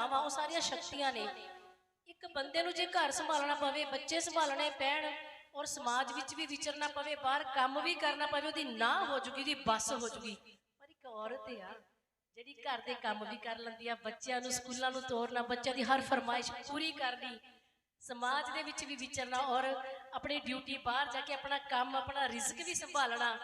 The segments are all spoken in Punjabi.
ਮਾਵਾਂ, ਉਹ ਸਾਰੀਆਂ ਸ਼ਕਤੀਆਂ ਨੇ। ਇੱਕ ਬੰਦੇ ਨੂੰ ਜੇ ਘਰ ਸੰਭਾਲਣਾ ਪਵੇ, ਬੱਚੇ ਸੰਭਾਲਣੇ ਪੈਣ ਔਰ ਸਮਾਜ ਵਿੱਚ ਵੀ ਵਿਚਰਨਾ ਪਵੇ, ਬਾਹਰ ਕੰਮ ਵੀ ਕਰਨਾ ਪਵੇ, ਉਹਦੀ ਨਾ ਹੋ ਜੂਗੀ, ਉਹਦੀ ਬੱਸ ਹੋ ਜੂਗੀ। ਪਰ ਇੱਕ ਔਰਤ ਆ, ਜਿਹੜੀ ਘਰ ਦੇ ਕੰਮ ਵੀ ਕਰ ਲੈਂਦੀ ਆ, ਬੱਚਿਆਂ ਨੂੰ, ਸਕੂਲਾਂ ਨੂੰ ਤੋਰਨਾ, ਬੱਚਿਆਂ ਦੀ ਹਰ ਫਰਮਾਇਸ਼ ਪੂਰੀ ਕਰਨੀ, ਸਮਾਜ ਦੇ ਵਿੱਚ ਵੀ ਵਿਚਰਨਾ ਔਰ ਆਪਣੀ ਡਿਊਟੀ ਬਾਹਰ ਜਾ ਕੇ ਆਪਣਾ ਕੰਮ, ਆਪਣਾ ਰਿਜ਼ਕ ਵੀ ਸੰਭਾਲਣਾ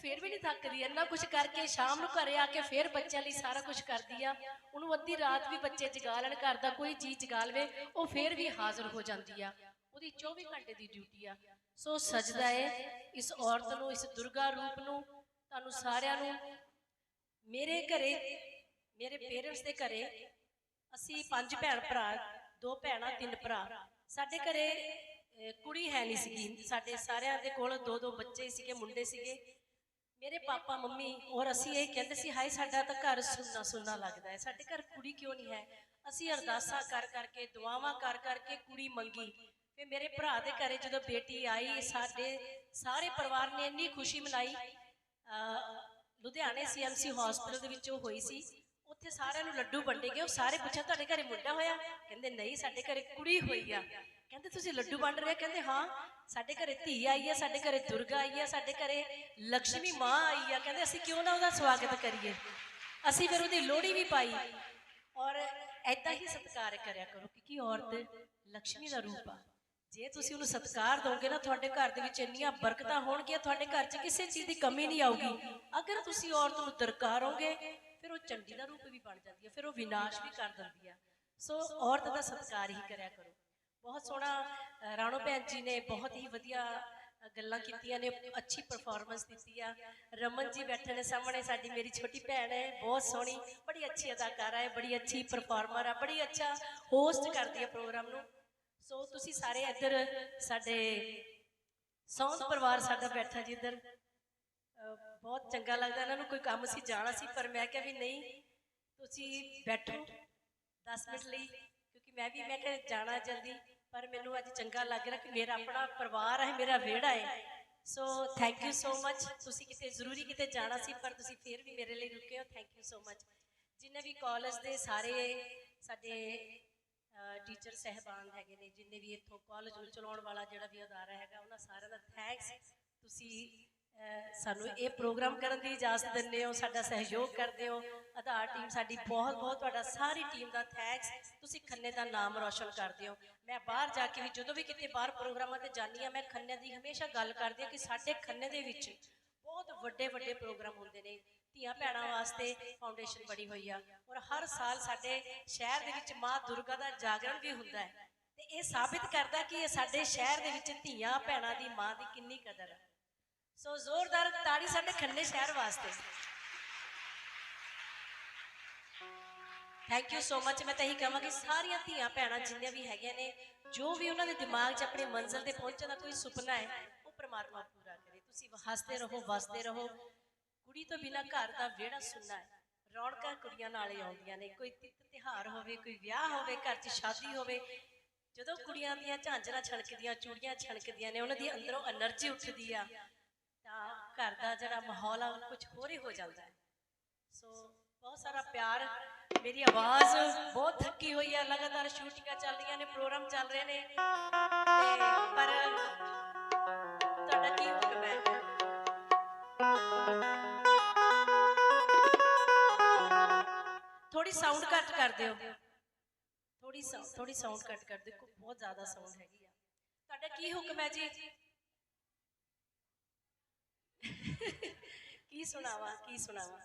ਫੇਰ ਵੀ ਨਹੀਂ ਥੱਕਦੀ, ਇੰਨਾ ਕੁਝ ਕਰਕੇ ਸ਼ਾਮ ਨੂੰ ਘਰੇ ਆ ਕੇ ਫੇਰ ਬੱਚਿਆਂ ਲਈ ਸਾਰਾ ਕੁਝ ਕਰਦੀ ਆ। ਉਹਨੂੰ ਅੱਧੀ ਰਾਤ ਵੀ ਬੱਚੇ ਜਗਾ ਲੈਣ ਘਰ ਦਾ ਕੋਈ ਚੀਜ਼ ਜਗਾ ਲਵੇ, ਉਹ ਫੇਰ ਵੀ ਹਾਜ਼ਰ ਹੋ ਜਾਂਦੀ ਆ। ਉਹਦੀ 24 ਘੰਟੇ ਦੀ ਡਿਊਟੀ ਆ। ਸੋ ਸਜਦਾ ਹੈ ਇਸ ਔਰਤ ਨੂੰ, ਇਸ ਦੁਰਗਾ ਰੂਪ ਨੂੰ, ਤੁਹਾਨੂੰ ਸਾਰਿਆਂ ਨੂੰ। ਮੇਰੇ ਘਰੇ, ਮੇਰੇ ਪੇਰੈਂਟਸ ਦੇ ਘਰੇ ਅਸੀਂ ਪੰਜ ਭੈਣ ਭਰਾ, ਦੋ ਭੈਣਾਂ, ਤਿੰਨ ਭਰਾ। ਸਾਡੇ ਘਰੇ ਕੁੜੀ ਹੈ ਨਹੀਂ ਸੀਗੀ। ਸਾਡੇ ਸਾਰਿਆਂ ਦੇ ਕੋਲ ਦੋ ਦੋ ਬੱਚੇ ਸੀਗੇ, ਮੁੰਡੇ ਸੀਗੇ। ਮੇਰੇ ਪਾਪਾ, ਮੰਮੀ ਔਰ ਅਸੀਂ ਇਹ ਕਹਿੰਦੇ ਸੀ, ਹਾਏ, ਸਾਡਾ ਤਾਂ ਘਰ ਸੁੰਨਾ ਸੁੰਨਾ ਲੱਗਦਾ ਹੈ। ਸਾਡੇ ਘਰ ਕੁੜੀ ਕਿਉਂ ਨਹੀਂ ਹੈ? ਅਸੀਂ ਅਰਦਾਸਾਂ ਕਰ ਕਰਕੇ, ਦੁਆਵਾਂ ਕਰ ਕਰਕੇ ਕੁੜੀ ਮੰਗੀ। ਤੇ ਮੇਰੇ ਭਰਾ ਦੇ ਘਰੇ ਜਦੋਂ ਬੇਟੀ ਆਈ, ਸਾਡੇ ਸਾਰੇ ਪਰਿਵਾਰ ਨੇ ਇੰਨੀ ਖੁਸ਼ੀ ਮਨਾਈ। ਅਹ, ਲੁਧਿਆਣੇ ਸੀਐਮਸੀ ਹਸਪੀਟਲ ਦੇ ਵਿੱਚ ਉਹ ਹੋਈ ਸੀ। ਉੱਥੇ ਸਾਰਿਆਂ ਨੂੰ ਲੱਡੂ ਵੰਡੇ ਗਏ। ਉਹ ਸਾਰੇ ਪੁੱਛਿਆ, ਤੁਹਾਡੇ ਘਰੇ ਮੁੰਡਾ ਹੋਇਆ? ਕਹਿੰਦੇ, ਨਹੀਂ, ਸਾਡੇ ਘਰੇ ਕੁੜੀ ਹੋਈ ਆ। ਕਹਿੰਦੇ ਤੁਸੀਂ ਲੱਡੂ ਵੰਡ ਰਹੇ ਕਹਿੰਦੇ ਹਾਂ। ਸਾਡੇ ਘਰੇ ਧੀ ਆਈ ਹੈ ਸਾਡੇ ਘਰੇ ਦੁਰਗਾ ਆਈ ਹੈ ਸਾਡੇ ਘਰੇ ਲక్ష్ਮੀ ਮਾਂ ਆਈ ਹੈ ਕਹਿੰਦੇ ਅਸੀਂ ਕਿਉਂ ਨਾ ਉਹਦਾ ਸਵਾਗਤ ਕਰੀਏ? ਅਸੀਂ ਫਿਰ ਉਹਦੀ ਲੋਹੜੀ ਵੀ ਪਾਈ। ਔਰ ਐਦਾਂ ਹੀ ਸਤਿਕਾਰ ਕਰਿਆ ਕਰੋ ਕਿਉਂਕਿ ਔਰਤ ਲక్ష్ਮੀ ਦਾ ਰੂਪ ਆ। ਜੇ ਤੁਸੀਂ ਉਹਨੂੰ ਸਤਿਕਾਰ ਦੋਗੇ ਨਾ, ਤੁਹਾਡੇ ਘਰ ਦੇ ਵਿੱਚ ਇੰਨੀਆਂ ਬਰਕਤਾਂ ਹੋਣਗੀਆਂ, ਤੁਹਾਡੇ ਘਰ 'ਚ ਕਿਸੇ ਚੀਜ਼ ਦੀ ਕਮੀ ਨਹੀਂ ਆਊਗੀ। ਅਗਰ ਤੁਸੀਂ ਔਰਤ ਨੂੰ ਦਰਕਾਰੋਗੇ ਫਿਰ ਉਹ ਚੰਡੀ ਦਾ ਰੂਪ ਵੀ ਬਣ ਜਾਂਦੀ ਹੈ ਫਿਰ ਉਹ ਵਿਨਾਸ਼ ਵੀ ਕਰ ਦਿੰਦੀ ਆ। ਸੋ ਔਰਤ ਦਾ ਸਤਿਕਾਰ ਹੀ ਕਰਿਆ ਕਰੋ। ਬਹੁਤ ਸੋਹਣਾ ਰਾਣੋ ਭੈਣ ਜੀ ਨੇ ਬਹੁਤ ਹੀ ਵਧੀਆ ਗੱਲਾਂ ਕੀਤੀਆਂ ਨੇ, ਅੱਛੀ ਪਰਫਾਰਮੈਂਸ ਦਿੱਤੀ ਆ। ਰਮਨ ਜੀ ਬੈਠੇ ਨੇ ਸਾਹਮਣੇ, ਸਾਡੀ ਮੇਰੀ ਛੋਟੀ ਭੈਣ ਹੈ, ਬਹੁਤ ਸੋਹਣੀ, ਬੜੀ ਅੱਛੀ ਅਦਾਕਾਰਾ ਹੈ ਬੜੀ ਅੱਛੀ ਪਰਫਾਰਮਰ ਆ, ਬੜੀ ਅੱਛਾ ਹੋਸਟ ਕਰਦੀ ਹੈ ਪ੍ਰੋਗਰਾਮ ਨੂੰ। ਸੋ ਤੁਸੀਂ ਸਾਰੇ ਇੱਧਰ ਸਾਡੇ ਸੌਂਦ ਪਰਿਵਾਰ ਸਾਡਾ ਬੈਠਾ ਜੀ ਇੱਧਰ। ਬਹੁਤ ਚੰਗਾ ਲੱਗਦਾ, ਇਹਨਾਂ ਨੂੰ ਕੋਈ ਕੰਮ ਸੀ, ਜਾਣਾ ਸੀ, ਪਰ ਮੈਂ ਕਿਹਾ ਵੀ ਨਹੀਂ, ਤੁਸੀਂ ਬੈਠੋ 10 ਮਿੰਟ ਲਈ, ਕਿਉਂਕਿ ਮੈਂ ਵੀ, ਮੈਂ ਕਿਹਾ ਜਾਣਾ ਜਲਦੀ। ਪਰ ਮੈਨੂੰ ਅੱਜ ਚੰਗਾ ਲੱਗ ਰਿਹਾ ਕਿ ਮੇਰਾ ਆਪਣਾ ਪਰਿਵਾਰ ਹੈ, ਮੇਰਾ ਵਿਹੜਾ ਹੈ। ਸੋ ਥੈਂਕ ਯੂ ਸੋ ਮੱਚ ਤੁਸੀਂ ਕਿਤੇ ਜ਼ਰੂਰੀ ਕਿਤੇ ਜਾਣਾ ਸੀ, ਪਰ ਤੁਸੀਂ ਫੇਰ ਵੀ ਮੇਰੇ ਲਈ ਰੁਕੇ ਹੋ। ਥੈਂਕ ਯੂ ਸੋ ਮੱਚ ਜਿੰਨੇ ਵੀ ਕਾਲਜ ਦੇ ਸਾਰੇ ਸਾਡੇ ਟੀਚਰ ਸਹਿਬਾਨ ਹੈਗੇ ਨੇ, ਜਿੰਨੇ ਵੀ ਇੱਥੋਂ ਕਾਲਜ ਨੂੰ ਚਲਾਉਣ ਵਾਲਾ ਜਿਹੜਾ ਵੀ ਅਦਾਰਾ ਹੈਗਾ, ਉਹਨਾਂ ਸਾਰਿਆਂ ਦਾ ਥੈਂਕਸ ਤੁਸੀਂ ਸਾਨੂੰ ਇਹ ਪ੍ਰੋਗਰਾਮ ਕਰਨ ਦੀ ਇਜਾਜ਼ਤ ਦਿੰਦੇ ਹੋ, ਸਾਡਾ ਸਹਿਯੋਗ ਕਰਦੇ ਹੋ। ਆਧਾਰ ਟੀਮ ਸਾਡੀ ਬਹੁਤ ਬਹੁਤ ਤੁਹਾਡਾ ਸਾਰੀ ਟੀਮ ਦਾ ਥੈਂਕਸ ਤੁਸੀਂ ਖੰਨੇ ਦਾ ਨਾਮ ਰੌਸ਼ਨ ਕਰਦੇ ਹੋ। ਮੈਂ ਬਾਹਰ ਜਾ ਕੇ ਵੀ ਜਦੋਂ ਵੀ ਕਿਤੇ ਬਾਹਰ ਪ੍ਰੋਗਰਾਮਾਂ ਤੇ ਜਾਂਦੀ ਆ ਮੈਂ ਖੰਨੇ ਦੀ ਹਮੇਸ਼ਾ ਗੱਲ ਕਰਦੀ ਆ ਕਿ ਸਾਡੇ ਖੰਨੇ ਦੇ ਵਿੱਚ ਬਹੁਤ ਵੱਡੇ ਵੱਡੇ ਪ੍ਰੋਗਰਾਮ ਹੁੰਦੇ ਨੇ। ਧੀਆਂ ਭੈਣਾਂ ਵਾਸਤੇ ਫਾਊਂਡੇਸ਼ਨ ਬਣੀ ਹੋਈ ਆ। ਔਰ ਹਰ ਸਾਲ ਸਾਡੇ ਸ਼ਹਿਰ ਦੇ ਵਿੱਚ ਮਾਂ ਦੁਰਗਾ ਦਾ ਜਾਗਰਣ ਵੀ ਹੁੰਦਾ ਹੈ। ਤੇ ਇਹ ਸਾਬਿਤ ਕਰਦਾ ਕਿ ਇਹ ਸਾਡੇ ਸ਼ਹਿਰ ਦੇ ਵਿੱਚ ਧੀਆਂ ਭੈਣਾਂ ਦੀ ਮਾਂ ਦੀ ਕਿੰਨੀ ਕਦਰ ਹੈ ਸੋ ਜ਼ੋਰਦਾਰ ਤਾੜੀ ਸਾਡੇ ਖੰਨੇ ਸ਼ਹਿਰ ਵਾਸਤੇ। ਥੈਂਕ ਯੂ ਸੋ ਮਚ ਮੈਂ ਤਾਂ ਇਹੀ ਕਹਾਂਗੀ, ਸਾਰੀਆਂ ਧੀਆਂ ਭੈਣਾਂ ਜਿੰਨੀਆਂ ਵੀ ਹੈਗੀਆਂ ਨੇ, ਜੋ ਵੀ ਉਹਨਾਂ ਦੇ ਦਿਮਾਗ 'ਚ ਆਪਣੇ ਮੰਜ਼ਲ ਤੇ ਪਹੁੰਚਣ ਦਾ ਕੋਈ ਸੁਪਨਾ ਹੈ, ਉਹ ਪ੍ਰਮਾਤਮਾ ਪੂਰਾ ਕਰੇ। ਤੁਸੀਂ ਹੱਸਦੇ ਰਹੋ, ਵਸਦੇ ਰਹੋ। ਕੁੜੀ ਤੋਂ ਬਿਨਾਂ ਘਰ ਦਾ ਵਿਹੜਾ ਸੁੰਨਾ ਹੈ। ਰੌਣਕਾਂ ਕੁੜੀਆਂ ਨਾਲ ਹੀ ਆਉਂਦੀਆਂ ਨੇ। ਕੋਈ ਤਿੱਤ ਤਿਹਾਰ ਹੋਵੇ, ਕੋਈ ਵਿਆਹ ਹੋਵੇ, ਘਰ 'ਚ ਸ਼ਾਦੀ ਹੋਵੇ, ਜਦੋਂ ਕੁੜੀਆਂ ਦੀਆਂ ਝਾਂਜਰਾਂ ਛਣਕਦੀਆਂ, ਚੂੜੀਆਂ ਛਣਕਦੀਆਂ ਨੇ, ਉਹਨਾਂ ਦੀ ਅੰਦਰੋਂ એનર્ਜੀ ਉੱਠਦੀ ਆ। ਘਰ ਦਾ ਜਿਹੜਾ ਮਾਹੌਲ ਆ ਕੁਝ ਹੋਰ ਹੀ ਹੋ ਜਾਂਦਾ ਹੈ। ਸੋ ਬਹੁਤ ਸਾਰਾ ਪਿਆਰ ਮੇਰੀ ਆਵਾਜ਼ ਬਹੁਤ ਥੱਕੀ ਹੋਈ ਆ ਲਗਾਤਾਰ ਸ਼ੂਟਿੰਗਾਂ ਚੱਲ ਰਹੀਆਂ ਨੇ ਪ੍ਰੋਗਰਾਮ ਚੱਲ ਰਹੇ ਨੇ। ਤੇ ਪਰ ਤੁਹਾਡਾ ਕੀ ਹੁਕਮ ਹੈ? ਥੋੜੀ ਸਾਊਂਡ ਘੱਟ ਕਰ ਦਿਓ। ਥੋੜੀ ਥੋੜੀ ਸਾਊਂਡ ਘੱਟ ਕਰ ਦਿਓ। ਬਹੁਤ ਜ਼ਿਆਦਾ ਸਾਊਂਡ ਹੈਗੀ ਆ। ਤੁਹਾਡਾ ਕੀ ਹੁਕਮ ਹੈ ਜੀ? ਕੀ ਸੁਣਾਵਾ ਕੀ ਸੁਣਾਵਾ?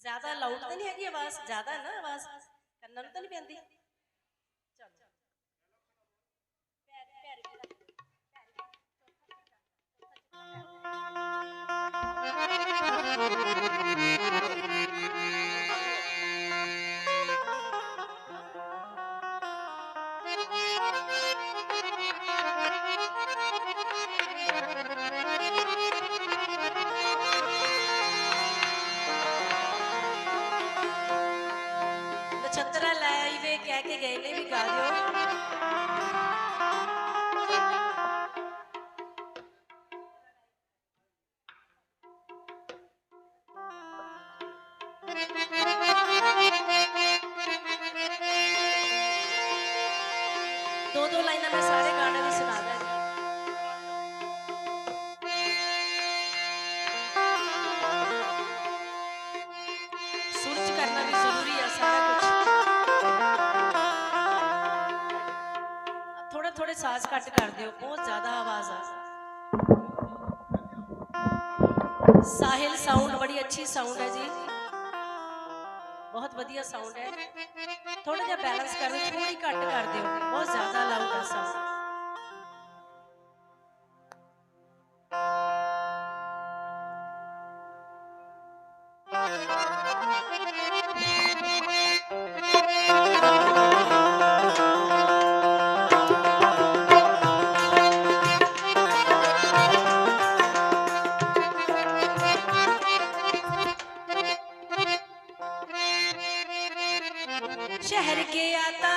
ਜ਼ਿਆਦਾ ਲਾਊਡ ਤਾਂ ਨਹੀਂ ਹੈਗੀ ਆਵਾਜ਼? ਜ਼ਿਆਦਾ ਨਾ ਆਵਾਜ਼? ਕੰਨਾਂ ਨੂੰ ਤਾਂ ਨਹੀਂ ਪੈਂਦੀ? ਨਛੱਤਰਾ ਲੈ ਆਈ ਵੇ ਕਹਿ ਕੇ ਗਏ ਨੇ ਵੀ ਗਾ ਦਿਓ। थोड़े साज कट कर दियो, बहुत ज़्यादा आवाज़ आ साहिल साउंड बड़ी अच्छी साउंड है जी। बहुत बढ़िया साउंड है। थोड़ा जहा बैलेंस कर, थोड़ी कट कर दियो, बहुत ज़्यादा लाउड है साउंड ਕੇ ਆਤਾ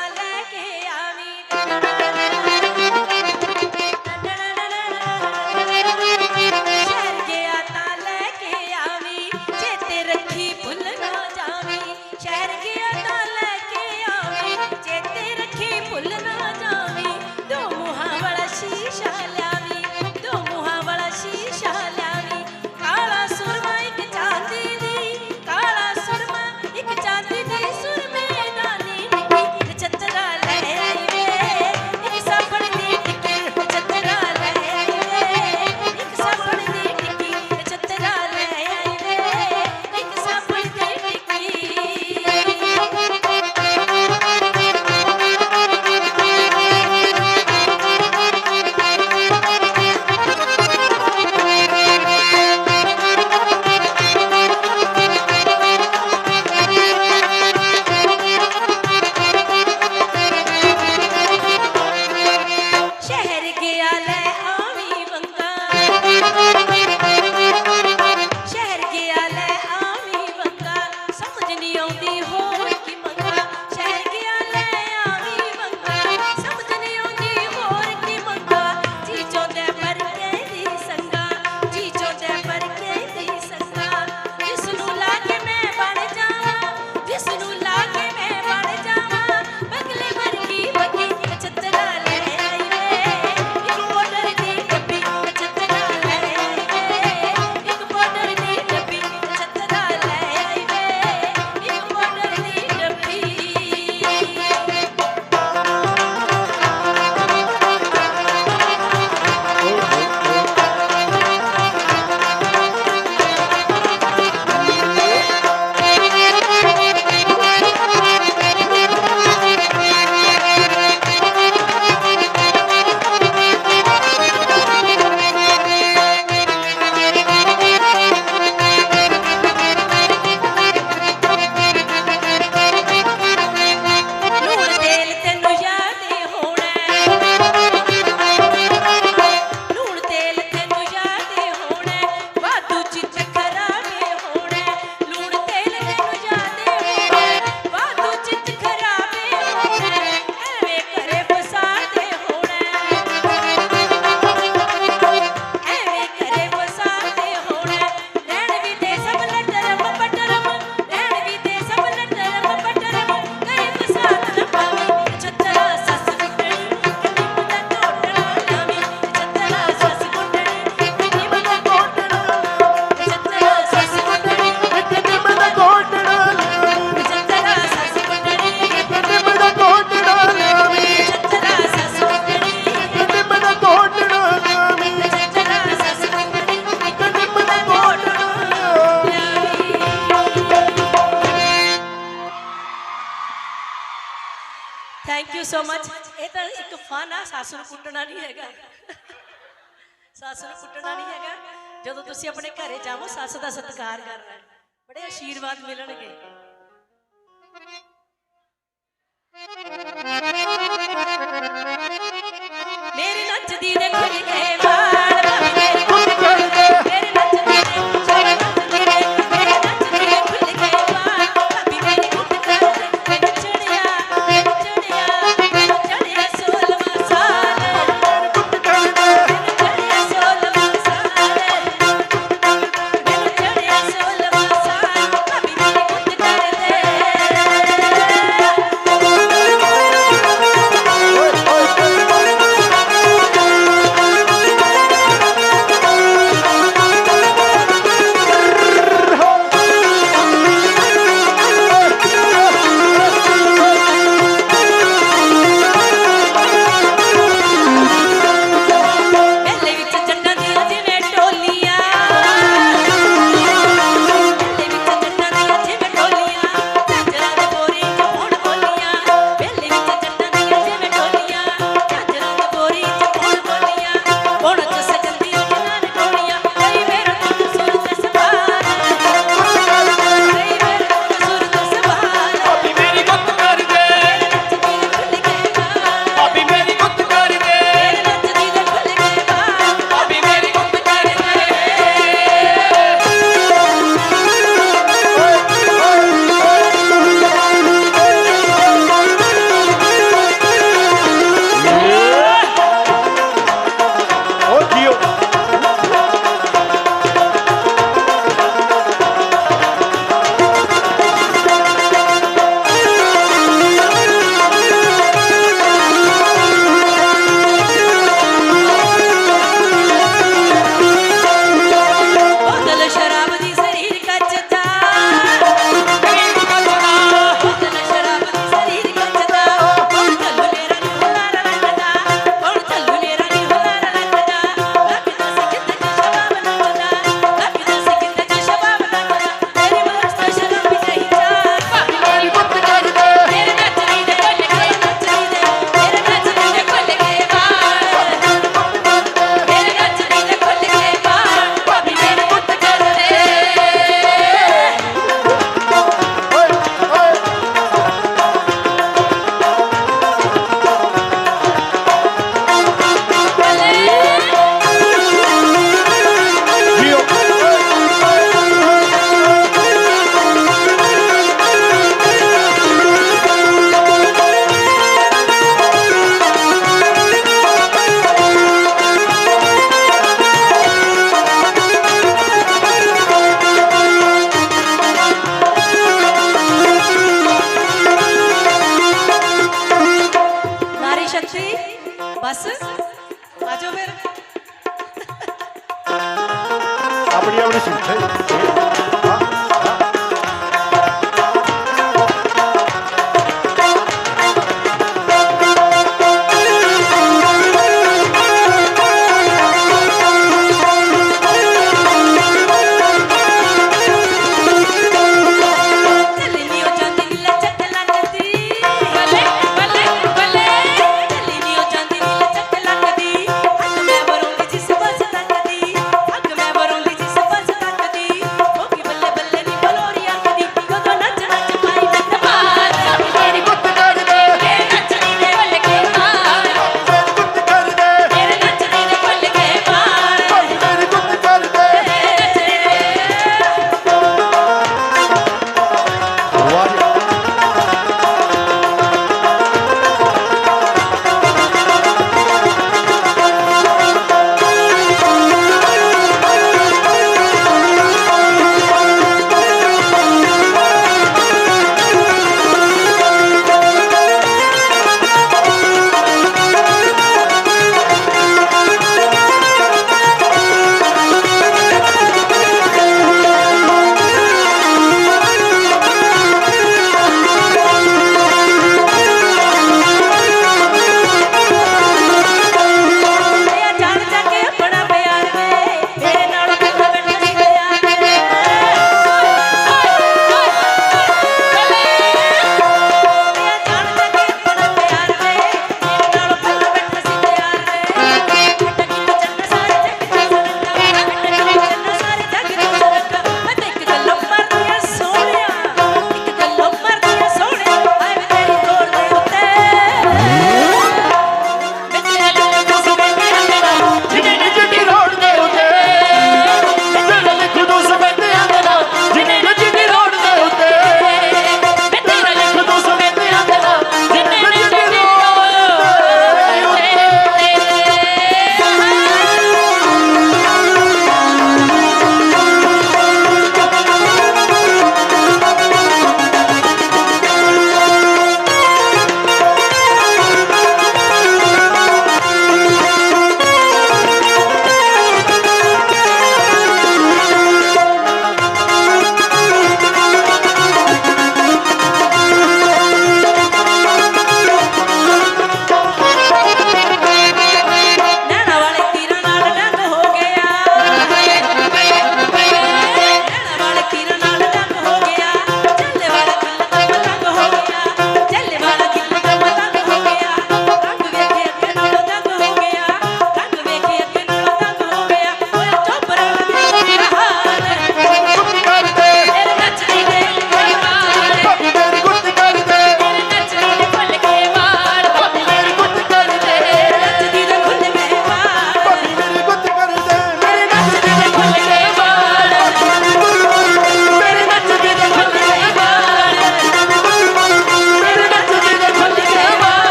ਤੁਸੀਂ ਆਪਣੇ ਘਰੇ ਜਾਵੋ ਸੱਸ ਦਾ ਸਤਿਕਾਰ ਕਰਨਾ ਬੜੇ ਆਸ਼ੀਰਵਾਦ ਮਿਲਣਗੇ।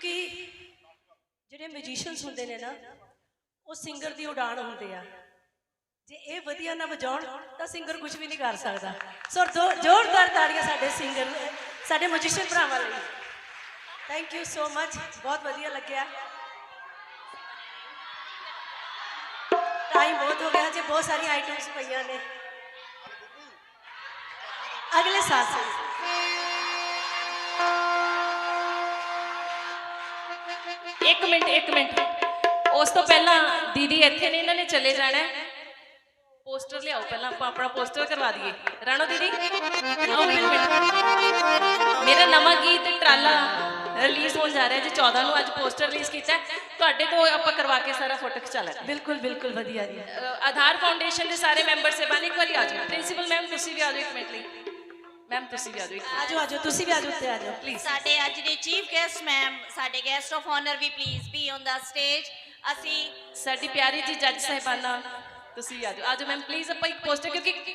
ਕਿਉਂਕਿ ਜਿਹੜੇ ਮਿਊਜ਼ੀਸ਼ੀਅਨਸ ਹੁੰਦੇ ਨੇ ਨਾ, ਉਹ ਸਿੰਗਰ ਦੀ ਉਡਾਨ ਹੁੰਦੇ ਆ। ਜੇ ਇਹ ਵਧੀਆ ਨਾ ਵਜਾਉਣ, ਤਾਂ ਸਿੰਗਰ ਕੁਝ ਵੀ ਨਹੀਂ ਕਰ ਸਕਦਾ। ਸੋ ਜ਼ੋਰਦਾਰ ਤਾੜੀਆਂ ਸਾਡੇ ਸਿੰਗਰ ਸਾਡੇ ਮਿਊਜ਼ੀਸ਼ੀਅਨ ਭਰਾਵਾਂ ਲਈ। ਥੈਂਕ ਯੂ ਸੋ ਮਚ ਬਹੁਤ ਵਧੀਆ ਲੱਗਿਆ। ਟਾਈਮ ਬਹੁਤ ਹੋ ਗਿਆ, ਜੇ ਬਹੁਤ ਸਾਰੀਆਂ ਆਈਟਮਸ ਪਈਆਂ ਨੇ। ਅਗਲੇ ਸਾਲ। ਇੱਕ ਮਿੰਟ ਇੱਕ ਮਿੰਟ। ਉਸ ਤੋਂ ਪਹਿਲਾਂ ਦੀਦੀ ਇੱਥੇ ਨੇ ਇਹਨਾਂ ਨੇ ਚਲੇ ਜਾਣਾ ਪੋਸਟਰ ਲਿਆਓ ਪਹਿਲਾਂ ਆਪਾਂ ਆਪਣਾ ਪੋਸਟਰ ਕਰਵਾ ਦਈਏ। ਰਾਣੋ ਦੀਦੀ? ਮੇਰਾ ਨਵਾਂ ਗੀਤ ਟਰਾਲਾ ਰਿਲੀਜ਼ ਹੋ ਜਾ ਰਿਹਾ ਜੀ 14 ਨੂੰ ਅੱਜ ਪੋਸਟਰ ਰਿਲੀਜ਼ ਕੀਤਾ ਤੁਹਾਡੇ ਤੋਂ ਆਪਾਂ ਕਰਵਾ ਕੇ ਸਾਰਾ ਫੋਟੋ ਖਿਚਾ ਲਾਂਗੇ। ਬਿਲਕੁਲ ਬਿਲਕੁਲ ਵਧੀਆ ਜੀ। ਆਧਾਰ ਫਾਊਂਡੇਸ਼ਨ ਦੇ ਸਾਰੇ ਮੈਂਬਰ ਸਹਿਬਾਨ ਇੱਕ ਵਾਰੀ ਆ ਜਾਓ। ਪ੍ਰਿੰਸੀਪਲ ਮੈਮ ਤੁਸੀਂ ਵੀ ਆ ਜਾਓ ਇੱਕ ਮਿੰਟ ਲਈ। ਮੈਮ ਤੁਸੀਂ ਵੀ ਆ ਜਾਓ ਇੱਕ ਮਿੰਟ। ਆਜੋ ਆਜੋ ਤੁਸੀਂ ਵੀ ਆਜੋ ਉੱਤੇ ਆਜੋ ਪਲੀਜ਼ ਸਾਡੇ ਅੱਜ ਦੇ ਚੀਫ ਗੈਸਟ ਮੈਮ ਸਾਡੇ guest of honour we please be on the stage ਅਸੀਂ ਸਾਡੀ ਪਿਆਰੀ ਜੀ ਜੱਜ ਸਾਹਿਬਾਨਾ ਤੁਸੀਂ ਆ ਜਾਓ ਆ ਜਾਓ ਮੈਮ ਪਲੀਜ਼ ਆਪਾਂ ਇੱਕ ਪੋਸਟਰ ਕਿਉਂਕਿ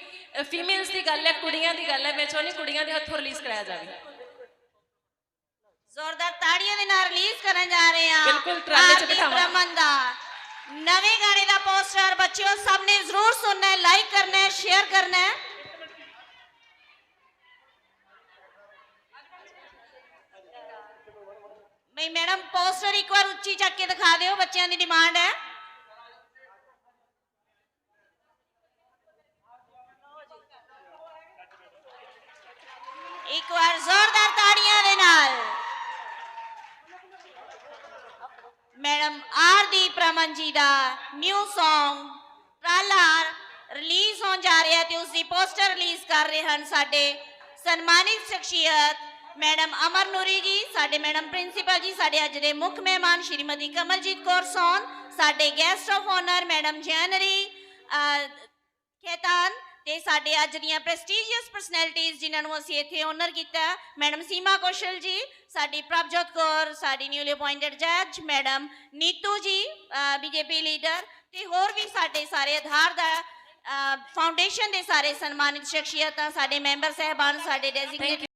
ਫੀਮੇਲਸ ਦੀ ਗੱਲ ਹੈ ਕੁੜੀਆਂ ਦੀ ਗੱਲ ਹੈ ਮੈਂ ਚਾਹੁੰਦੀ ਕੁੜੀਆਂ ਦੇ ਹੱਥੋਂ ਰਿਲੀਜ਼ ਕਰਾਇਆ ਜਾਵੇ। ਜ਼ੋਰਦਾਰ ਤਾੜੀਆਂ ਦੇ ਨਾਲ ਰਿਲੀਜ਼ ਕਰਨ ਜਾ ਰਹੇ ਹਾਂ। ਬਿਲਕੁਲ, ਟਰਾਲੇ 'ਚ ਬਿਠਾਵਾਂ। ਨਵੇਂ ਗਾਣੇ ਦਾ ਪੋਸਟਰ ਬੱਚਿਓ ਸਭ ਨੇ ਜ਼ਰੂਰ ਸੁਣਨਾ ਹੈ ਲਾਈਕ ਕਰਨਾ ਹੈ ਸ਼ੇਅਰ ਕਰਨਾ ਹੈ। ਮੈਂ ਮੈਡਮ, ਪੋਸਟਰ ਇੱਕ ਵਾਰ ਉੱਚੀ ਚੱਕ ਕੇ ਦਿਖਾ ਦਿਓ, ਬੱਚਿਆਂ ਦੀ ਡਿਮਾਂਡ ਹੈ। ਇੱਕ ਵਾਰ ਜ਼ੋਰਦਾਰ ਤਾੜੀਆਂ ਦੇ ਨਾਲ। ਮੈਡਮ ਆਰਦੀਪ ਰਮਨ ਜੀ ਦਾ ਨਿਊ Song ਟਰਾਲਾ ਰਿਲੀਜ਼ ਹੋਣ ਜਾ ਰਿਹਾ ਤੇ ਉਸ ਦੀ ਪੋਸਟਰ ਰਿਲੀਜ਼ ਕਰ ਰਹੇ ਹਨ ਸਾਡੇ ਸਨਮਾਨਿਤ ਸ਼ਖਸੀਅਤ ਮੈਡਮ ਅਮਰ ਨੂਰੀ ਜੀ ਸਾਡੇ ਮੈਡਮ ਪ੍ਰਿੰਸੀਪਲ ਜੀ ਸਾਡੇ ਅੱਜ ਦੇ ਮੁੱਖ ਮਹਿਮਾਨ ਸ਼੍ਰੀਮਤੀ ਕਮਲਜੀਤ ਕੌਰ ਸੋਨ ਸਾਡੇ ਗੈਸਟ ਆਫ ਆਨਰ ਮੈਡਮ ਜੈਨਰੀ ਖੇਤਾਨ ਤੇ ਸਾਡੇ ਅੱਜ ਦੀਆਂ ਪ੍ਰੈਸਟੀਜੀਅਸ ਪਰਸਨੈਲਿਟੀਜ਼ ਜਿਨ੍ਹਾਂ ਨੂੰ ਅਸੀਂ ਇੱਥੇ ਆਨਰ ਕੀਤਾ ਮੈਡਮ ਸੀਮਾ ਕੌਸ਼ਲ ਜੀ ਸਾਡੀ ਪ੍ਰਭਜੋਤ ਕੌਰ ਸਾਡੀ ਨਿਊਲੀ ਅਪਾਇੰਟਡ ਜੱਜ madam Neetu ji BJP leader ਤੇ ਹੋਰ ਵੀ ਸਾਡੇ ਸਾਰੇ ਆਧਾਰ ਦਾ ਫਾਊਂਡੇਸ਼ਨ ਦੇ ਸਾਰੇ ਸਨਮਾਨਿਤ ਸ਼ਖਸੀਅਤਾਂ ਸਾਡੇ ਮੈਂਬਰ ਸਹਿਬਾਨ ਸਾਡੇ ਡੈਜ਼ਿਗਨੇਟਡ